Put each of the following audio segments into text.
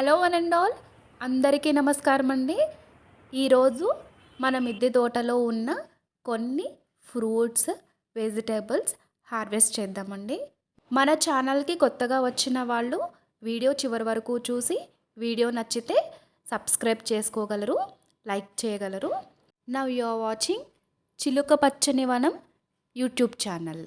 Hello one and all. అందరికీ నమస్కారం అండి ఈరోజు మన మిద్దె తోటలో ఉన్న కొన్ని ఫ్రూట్స్ వెజిటేబుల్స్ హార్వెస్ట్ చేద్దామండి. మన ఛానల్కి కొత్తగా వచ్చిన వాళ్ళు వీడియో చివరి వరకు చూసి వీడియో నచ్చితే సబ్స్క్రైబ్ చేసుకోగలరు లైక్ చేయగలరు. నవ్ యు ఆర్ వాచింగ్ చిలుక పచ్చని వనం యూట్యూబ్ ఛానల్.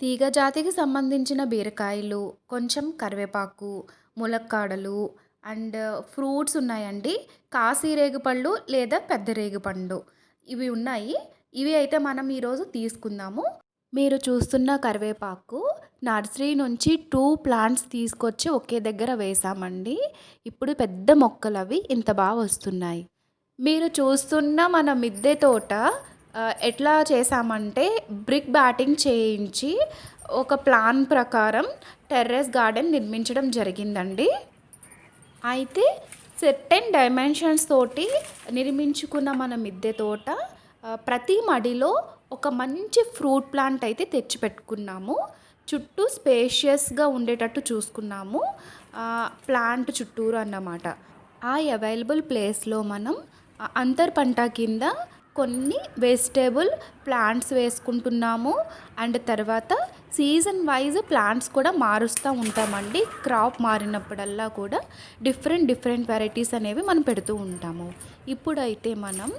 తీగ జాతికి సంబంధించిన బీరకాయలు కొంచెం కరివేపాకు ములక్కాడలు అండ్ ఫ్రూట్స్ ఉన్నాయండి. కాశీ రేగుపళ్ళు లేదా పెద్ద రేగుపండు. ఇవి ఉన్నాయి. ఇవి అయితే మనం ఈరోజు తీసుకుందాము. మీరు చూస్తున్న కరివేపాకు నర్సరీ నుంచి టూ ప్లాంట్స్ తీసుకొచ్చి ఒకే దగ్గర వేసామండి. ఇప్పుడు పెద్ద మొక్కలు అవి ఇంత బాగా వస్తున్నాయి. మీరు చూస్తున్న మన మిద్దె తోట ఎట్లా చేసామంటే బ్రిక్ బ్యాటింగ్ చేయించి ఒక ప్లాన్ ప్రకారం టెర్రస్ గార్డెన్ నిర్మించడం జరిగిందండి. అయితే సెర్టెన్ డైమెన్షన్స్ తోటి నిర్మించుకున్న మన మిద్దె తోట ప్రతి మడిలో ఒక మంచి ఫ్రూట్ ప్లాంట్ అయితే తెచ్చి పెట్టుకున్నాము చుట్టూ స్పేషియస్గా ఉండేటట్టు చూసుకున్నాము. ప్లాంట్ చుట్టూరు అన్నమాట. ఆ అవైలబుల్ ప్లేస్లో మనం అంతర్ పంట కింద కొన్ని వెజిటేబుల్ ప్లాంట్స్ వేసుకుంటున్నాము. అండ్ తర్వాత సీజన్ వైజ్ ప్లాంట్స్ కూడా మారుస్తూ ఉంటామండి. క్రాప్ మారినప్పుడల్లా కూడా డిఫరెంట్ డిఫరెంట్ వెరైటీస్ అనేవి మనం పెడుతూ ఉంటాము. ఇప్పుడైతే మనం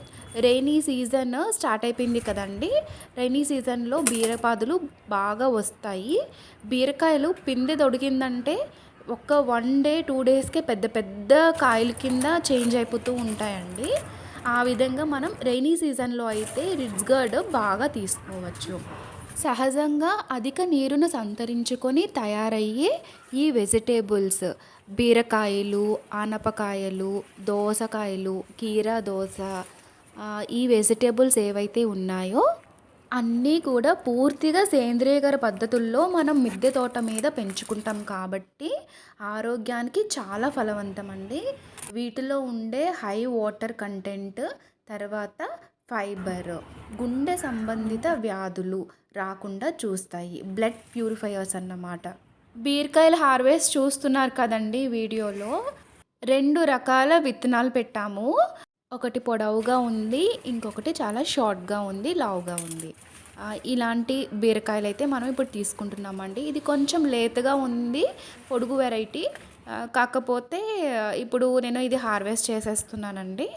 రైనీ సీజన్ స్టార్ట్ అయిపోయింది కదండి. రైనీ సీజన్లో బీరపాదులు బాగా వస్తాయి. బీరకాయలు పిందె దొడికిందంటే ఒక వన్ డే టూ డేస్కే పెద్ద పెద్ద కాయల కింద చేంజ్ అయిపోతూ ఉంటాయండి. ఆ విధంగా మనం రైనీ సీజన్లో అయితే రిడ్స్ గార్డ్ బాగా తీసుకోవచ్చు. సహజంగా అధిక నీరును సంతరించుకొని తయారయ్యే ఈ వెజిటేబుల్స్ బీరకాయలు ఆనపకాయలు దోసకాయలు కీరా దోస ఈ వెజిటేబుల్స్ ఏవైతే ఉన్నాయో అన్నీ కూడా పూర్తిగా సేంద్రియకర పద్ధతుల్లో మనం మిద్దె తోట మీద పెంచుకుంటాం కాబట్టి ఆరోగ్యానికి చాలా ఫలవంతమండి. వీటిలో ఉండే హై వాటర్ కంటెంట్ తర్వాత ఫైబర్ గుండె సంబంధిత వ్యాధులు రాకుండా చూస్తాయి. బ్లడ్ ప్యూరిఫైయర్స్ అన్నమాట. బీరకాయల హార్వెస్ట్ చూస్తున్నారు కదండి వీడియోలో. రెండు రకాల విత్తనాలు పెట్టాము. ఒకటి పొడవుగా ఉంది ఇంకొకటి చాలా షార్ట్గా ఉంది లావుగా ఉంది. ఇలాంటి బీరకాయలు అయితే మనం ఇప్పుడు తీసుకుంటున్నామండి. ఇది కొంచెం లేతగా ఉంది పొడుగు వెరైటీ. కాకపోతే ఇప్పుడు నేను ఇది హార్వెస్ట్ చేసేస్తున్నానండి.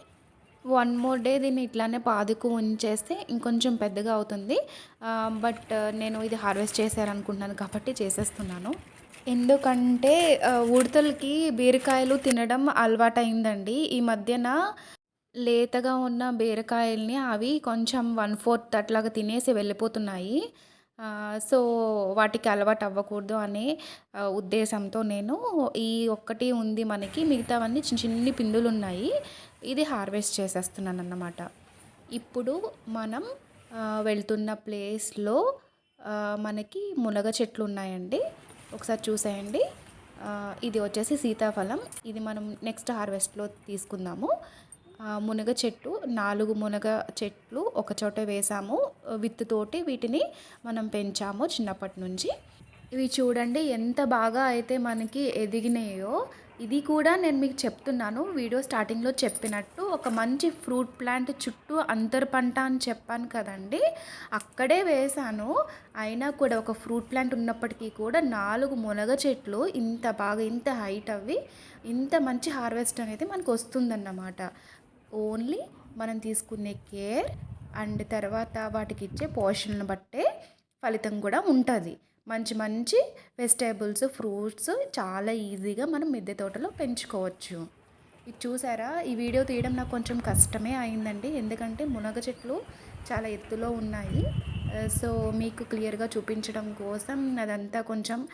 వన్ మోర్ డే దీన్ని ఇట్లానే పాదుకు ఉంచేస్తే ఇంకొంచెం పెద్దగా అవుతుంది. బట్ నేను ఇది హార్వెస్ట్ చేశారనుకుంటున్నాను కాబట్టి చేసేస్తున్నాను. ఎందుకంటే ఉడతలకి బీరకాయలు తినడం అలవాటైందండి. ఈ మధ్యన లేతగా ఉన్న బీరకాయల్ని అవి కొంచెం వన్ ఫోర్త్ అట్లాగా తినేసి వెళ్ళిపోతున్నాయి. సో వాటికి అలవాటు అవ్వకూడదు అనే ఉద్దేశంతో నేను ఈ ఒక్కటి ఉంది మనకి. మిగతావన్నీ చిన్న చిన్ని పిందులు ఉన్నాయి ఇది హార్వెస్ట్ చేసేస్తున్నాను అన్నమాట ఇప్పుడు మనం వెళ్తున్న ప్లేస్లో మనకి మునగ చెట్లు ఉన్నాయండి. ఒకసారి చూసేయండి. ఇది వచ్చేసి సీతాఫలం. ఇది మనం నెక్స్ట్ హార్వెస్ట్లో తీసుకుందాము. మునగ చెట్టు నాలుగు మునగ చెట్లు ఒక చోట వేసాము. విత్తుతోటి వీటిని మనం పెంచాము చిన్నప్పటి నుంచి. ఇవి చూడండి ఎంత బాగా అయితే మనకి ఎదిగినాయో. ఇది కూడా నేను మీకు చెప్తున్నాను. వీడియో స్టార్టింగ్లో చెప్పినట్టు ఒక మంచి ఫ్రూట్ ప్లాంట్ చుట్టూ అంతర్ పంట అని చెప్పాను కదండి. అక్కడే వేశాను అయినా కూడా ఒక ఫ్రూట్ ప్లాంట్ ఉన్నప్పటికీ కూడా నాలుగు మునగ చెట్లు ఇంత బాగా ఇంత హైట్ అవి ఇంత మంచి హార్వెస్ట్ అనేది మనకు వస్తుందన్నమాట. ఓన్లీ మనం తీసుకునే కేర్ అండ్ తర్వాత వాటికి ఇచ్చే పోషణను బట్టే ఫలితం కూడా ఉంటుంది. మంచి మంచి వెజిటేబుల్స్ ఫ్రూట్స్ చాలా ఈజీగా మనం మిద్దె తోటలో పెంచుకోవచ్చు. ఇది చూసారా? ఈ వీడియో తీయడం నాకు కొంచెం కష్టమే అయిందండి. ఎందుకంటే మునగ చెట్లు చాలా ఎత్తులో ఉన్నాయి. సో మీకు క్లియర్గా చూపించడం కోసం అదంతా కొంచెం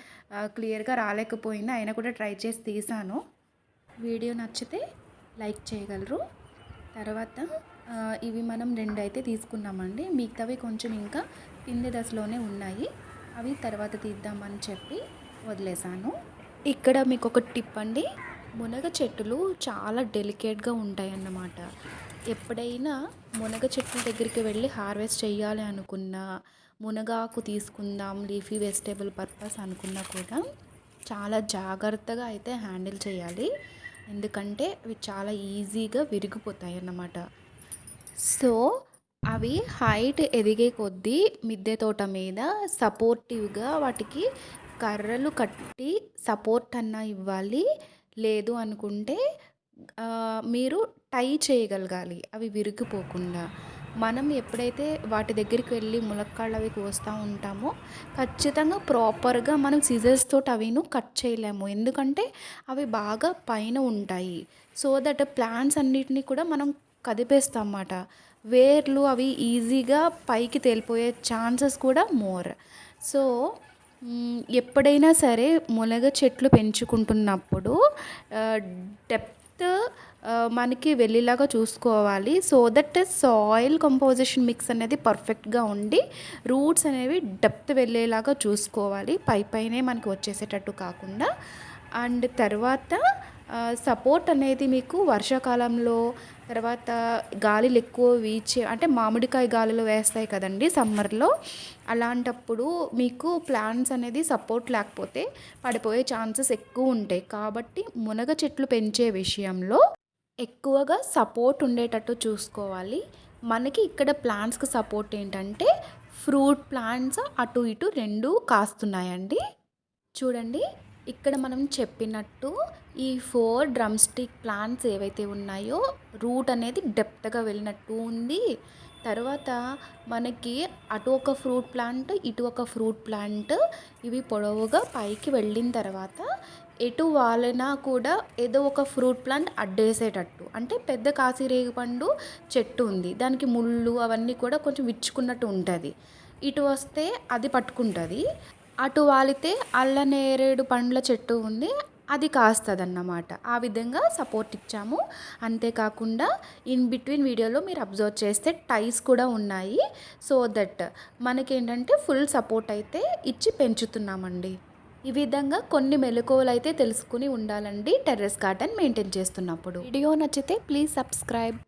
క్లియర్గా రాలేకపోయింది అయినా కూడా ట్రై చేసి తీసాను. వీడియో నచ్చితే లైక్ చేయగలరు. తర్వాత ఇవి మనం రెండు అయితే తీసుకున్నామండి. మిగతావి కొంచెం ఇంకా కింది దశలోనే ఉన్నాయి. అవి తర్వాత తీద్దామని చెప్పి వదిలేసాను ఇక్కడ మీకు ఒక టిప్ అండి. మునగ చెట్టులు చాలా డెలికేట్గా ఉంటాయన్నమాట. ఎప్పుడైనా మునగ చెట్ల దగ్గరికి వెళ్ళి హార్వెస్ట్ చేయాలి అనుకున్నా మునగాకు తీసుకుందాం లీఫీ వెజిటేబుల్ పర్పస్ అనుకున్నా కూడా చాలా జాగ్రత్తగా అయితే హ్యాండిల్ చేయాలి ఎందుకంటే అవి చాలా ఈజీగా విరిగిపోతాయి అన్నమాట సో అవి హైట్ ఎదిగే కొద్దీ మిద్దె తోట మీద సపోర్టివ్గా వాటికి కర్రలు కట్టి సపోర్ట్ అన్నా ఇవ్వాలి. లేదు అనుకుంటే మీరు టై చేయగలగాలి అవి విరిగిపోకుండా. మనం ఎప్పుడైతే వాటి దగ్గరికి వెళ్ళి ములక్కాళ్ళు అవి కోస్తూ ఉంటామో ఖచ్చితంగా ప్రాపర్గా మనం సిజర్స్ తోటి అవిను కట్ చేయలేము. ఎందుకంటే అవి బాగా పైన ఉంటాయి. సో దట్ ప్లాంట్స్ అన్నిటినీ కూడా మనం కదిపేస్తాం అన్నమాట వేర్లు అవి ఈజీగా పైకి తేలిపోయే ఛాన్సెస్ కూడా మోర్ సో ఎప్పుడైనా సరే మునగ చెట్లు పెంచుకుంటున్నప్పుడు డెప్త్ మనకి వెళ్ళేలాగా చూసుకోవాలి. So that soil composition mix అనేది పర్ఫెక్ట్గా ఉండి రూట్స్ అనేవి డెప్త్ వెళ్ళేలాగా చూసుకోవాలి. పై పైనే మనకి వచ్చేసేటట్టు కాకుండా. అండ్ తర్వాత సపోర్ట్ అనేది మీకు వర్షాకాలంలో తర్వాత గాలిలు ఎక్కువ వీచే అంటే మామిడికాయ గాలిలో వేస్తాయి కదండి సమ్మర్లో. అలాంటప్పుడు మీకు ప్లాంట్స్ అనేది సపోర్ట్ లేకపోతే పడిపోయే ఛాన్సెస్ ఎక్కువ ఉంటాయి. కాబట్టి మునగ చెట్లు పెంచే విషయంలో ఎక్కువగా సపోర్ట్ ఉండేటట్టు చూసుకోవాలి. మనకి ఇక్కడ ప్లాంట్స్కి సపోర్ట్ ఏంటంటే ఫ్రూట్ ప్లాంట్స్ అటు ఇటు రెండు కాస్తున్నాయండి. చూడండి ఇక్కడ మనం చెప్పినట్టు ఈ ఫోర్ డ్రమ్ స్టిక్ ప్లాంట్స్ ఏవైతే ఉన్నాయో రూట్ అనేది డెప్త్గా వెళ్ళినట్టు ఉంది. తర్వాత మనకి అటు ఒక ఫ్రూట్ ప్లాంట్ ఇటు ఒక ఫ్రూట్ ప్లాంట్ ఇవి పొడవుగా పైకి వెళ్ళిన తర్వాత ఎటు వాలినా కూడా ఏదో ఒక ఫ్రూట్ ప్లాంట్ అడ్డేసేటట్టు. అంటే పెద్ద కాసిరేగి పండు చెట్టు ఉంది. దానికి ముళ్ళు అవన్నీ కూడా కొంచెం విచ్చుకున్నట్టు ఉంటుంది. ఇటు వస్తే అది పట్టుకుంటుంది. అటు వాలితే అల్ల నేరేడు పండ్ల చెట్టు ఉంది. అది కాస్తుందన్నమాట. ఆ విధంగా సపోర్ట్ ఇచ్చాము. అంతేకాకుండా ఇన్ బిట్వీన్ వీడియోలో మీరు అబ్జర్వ్ చేస్తే టైస్ కూడా ఉన్నాయి. సో దట్ మనకేంటంటే ఫుల్ సపోర్ట్ అయితే ఇచ్చి పెంచుతున్నామండి. ఈ విధంగా కొన్ని మెలకువలు అయితే తెలుసుకుని ఉండాలండి. టెర్రస్ గార్డెన్ మెయింటైన్ చేస్తున్నప్పుడు. వీడియో నచ్చితే ప్లీజ్ సబ్స్క్రైబ్